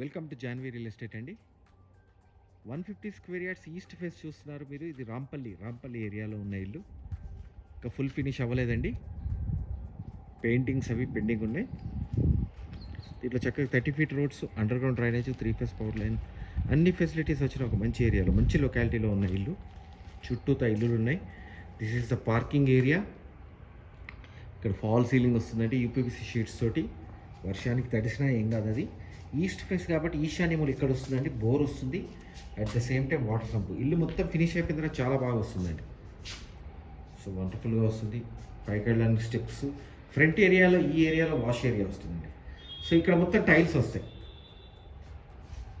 Welcome to Janvi real estate అండి. One fifty square yards east face చూస్తున్నారు మీరు. ఇది రాంపల్లి రాంపల్లి ఏరియాలో ఉన్న ఇల్లు. ఇంకా ఫుల్ ఫినిష్ అవ్వలేదండి. పెయింటింగ్స్ అవి పెండింగ్ ఉన్నాయి. దీంట్లో చక్కగా thirty feet roads underground drainage three phase power line అన్ని ఫెసిలిటీస్ వచ్చిన ఒక మంచి ఏరియాలో మంచి లొకాలిటీలో ఉన్న ఇల్లు. చుట్టూతా ఇల్లులు ఉన్నాయి. This is the parking area ఇక్కడ ఫాల్ సీలింగ్ వస్తుందండి యూపీపీసీ షీట్స్ తోటి. వర్షానికి తడిసినా ఏం కాదు అది. ఈస్ట్ ఫేస్ కాబట్టి ఈశాన్యములు ఇక్కడ వస్తుందండి బోర్ వస్తుంది. At the same time water pump ఇల్లు మొత్తం ఫినిష్ అయిపోయిన తర్వాత చాలా బాగా వస్తుందండి. సో వండర్ఫుల్గా వస్తుంది. పైకి వెళ్ళడానికి స్టెప్స్ ఫ్రంట్ ఏరియాలో ఈ ఏరియాలో వాష్ ఏరియా వస్తుందండి. సో ఇక్కడ మొత్తం టైల్స్ వస్తాయి.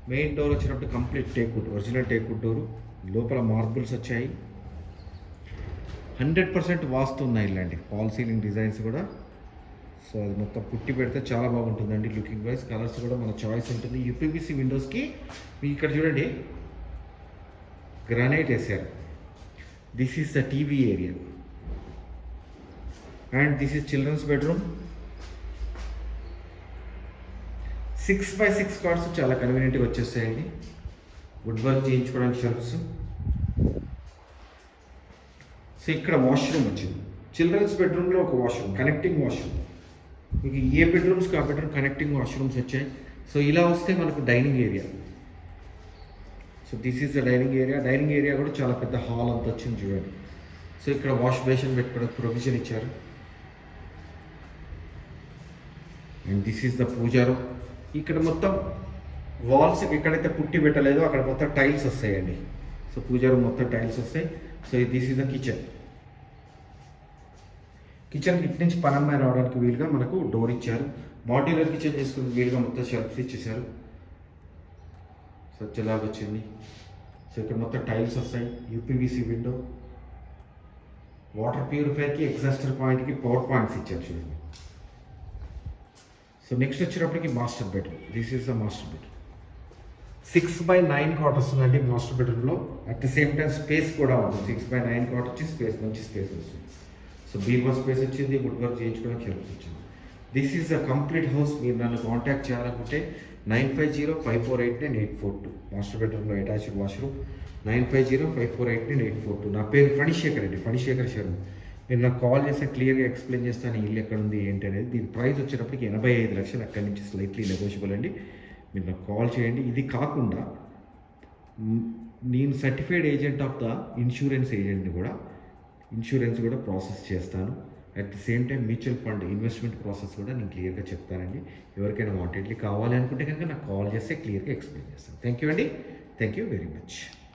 మెయిన్ డోర్ వచ్చినప్పుడు complete teakwood original teakwood door లోపల మార్బుల్స్ వచ్చాయి. హండ్రెడ్ పర్సెంట్ వాస్తు ఉన్నాయి ఇలాంటి ఫాల్ సీలింగ్ డిజైన్స్ కూడా. సో అది మొత్తం పుట్టి పెడితే చాలా బాగుంటుందండి లుకింగ్ వైజ్. కలర్స్ కూడా మన చాయిస్ ఉంటుంది. యూపీవీసీ విండోస్కి మీకు ఇక్కడ చూడండి. గ్రానైట్ వేసారు this is the TV area and this is children's bedroom six by six cots చాలా కన్వీనియంట్గా వచ్చేస్తాయండి. వుడ్ వర్క్ చేయించుకోవడానికి షెల్ఫ్స్ సో ఇక్కడ వాష్రూమ్ వచ్చింది. చిల్డ్రన్స్ బెడ్రూమ్లో ఒక వాష్రూమ్ కనెక్టింగ్ వాష్రూమ్ మీకు ఏ బెడ్రూమ్స్కి ఆ బెడ్రూమ్ కనెక్టింగ్ వాష్రూమ్స్ వచ్చాయి? సో ఇలా వస్తే మనకు dining area so this is the dining area dining area కూడా చాలా పెద్ద హాల్ అంత వచ్చింది చూడండి. సో ఇక్కడ వాష్ బేసిన్ పెట్టుకోవడానికి ప్రొవిజన్ ఇచ్చారు. And this is the pooja room ఇక్కడ మొత్తం వాల్స్ ఎక్కడైతే పుట్టి పెట్టలేదో అక్కడ మొత్తం టైల్స్ వస్తాయండి. సో పూజారు మొత్తం టైల్స్ వస్తాయి. So this is the kitchen kitchen ఇటు నుంచి పనమ్మాయి రావడానికి వీలుగా మనకు డోర్ ఇచ్చారు. మాడ్యులర్ కిచెన్ చేసుకుని వీలుగా మొత్తం షెల్ఫ్స్ ఇచ్చేసారు సత్యలాగా వచ్చింది? సో ఇక్కడ మొత్తం టైల్స్ వస్తాయి. యూపీవీసీ విండో వాటర్ ప్యూరిఫైర్కి ఎగ్జాస్టర్ పాయింట్కి పవర్ పాయింట్స్ ఇచ్చారు చూడండి. సో నెక్స్ట్ వచ్చేటప్పటికి master bedroom this is the master bedroom six by nine cot వస్తుందండి మాస్టర్ బెడ్రూమ్లో at the same time space కూడా ఉంది. సిక్స్ బై నైన్ కాట్ వచ్చి స్పేస్ మంచి స్పేస్ వస్తుంది. సో బీమా స్పేస్ వచ్చింది వుడ్ వర్క్ చేయించుకోవడానికి హెల్ప్ వచ్చింది. This is the complete house మీరు నన్ను కాంటాక్ట్ చేయాలనుకుంటే nine five zero five four eight nine eight four two master బెడ్రూమ్లో attached washroom nine five zero five four eight nine eight four two నా పేరు ఫణిశేఖర్ అండి ఫణిశేఖర్ శర్మ నేను నాకు కాల్ చేస్తే క్లియర్గా ఎక్స్ప్లెయిన్ చేస్తాను ఇల్లు ఎక్కడ ఉంది ఏంటి అనేది. దీని ప్రైస్ వచ్చేటప్పటికి ఎనభై ఐదు లక్షలు అక్కడి నుంచి స్లైట్లీ నెగోషియబుల్ అండి. మీరు నాకు కాల్ చేయండి. ఇది కాకుండా నేను certified agent of the insurance ఏజెంట్ని కూడా ఇన్సూరెన్స్ కూడా ప్రాసెస్ చేస్తాను. At the same time mutual fund investment process కూడా నేను క్లియర్గా చెప్తానండి. ఎవరికైనా వాంటెడ్లీ కావాలి అనుకుంటే కనుక నాకు కాల్ చేస్తే క్లియర్గా ఎక్స్ప్లెయిన్ చేస్తాను. థ్యాంక్ యూ అండి. Thank you very much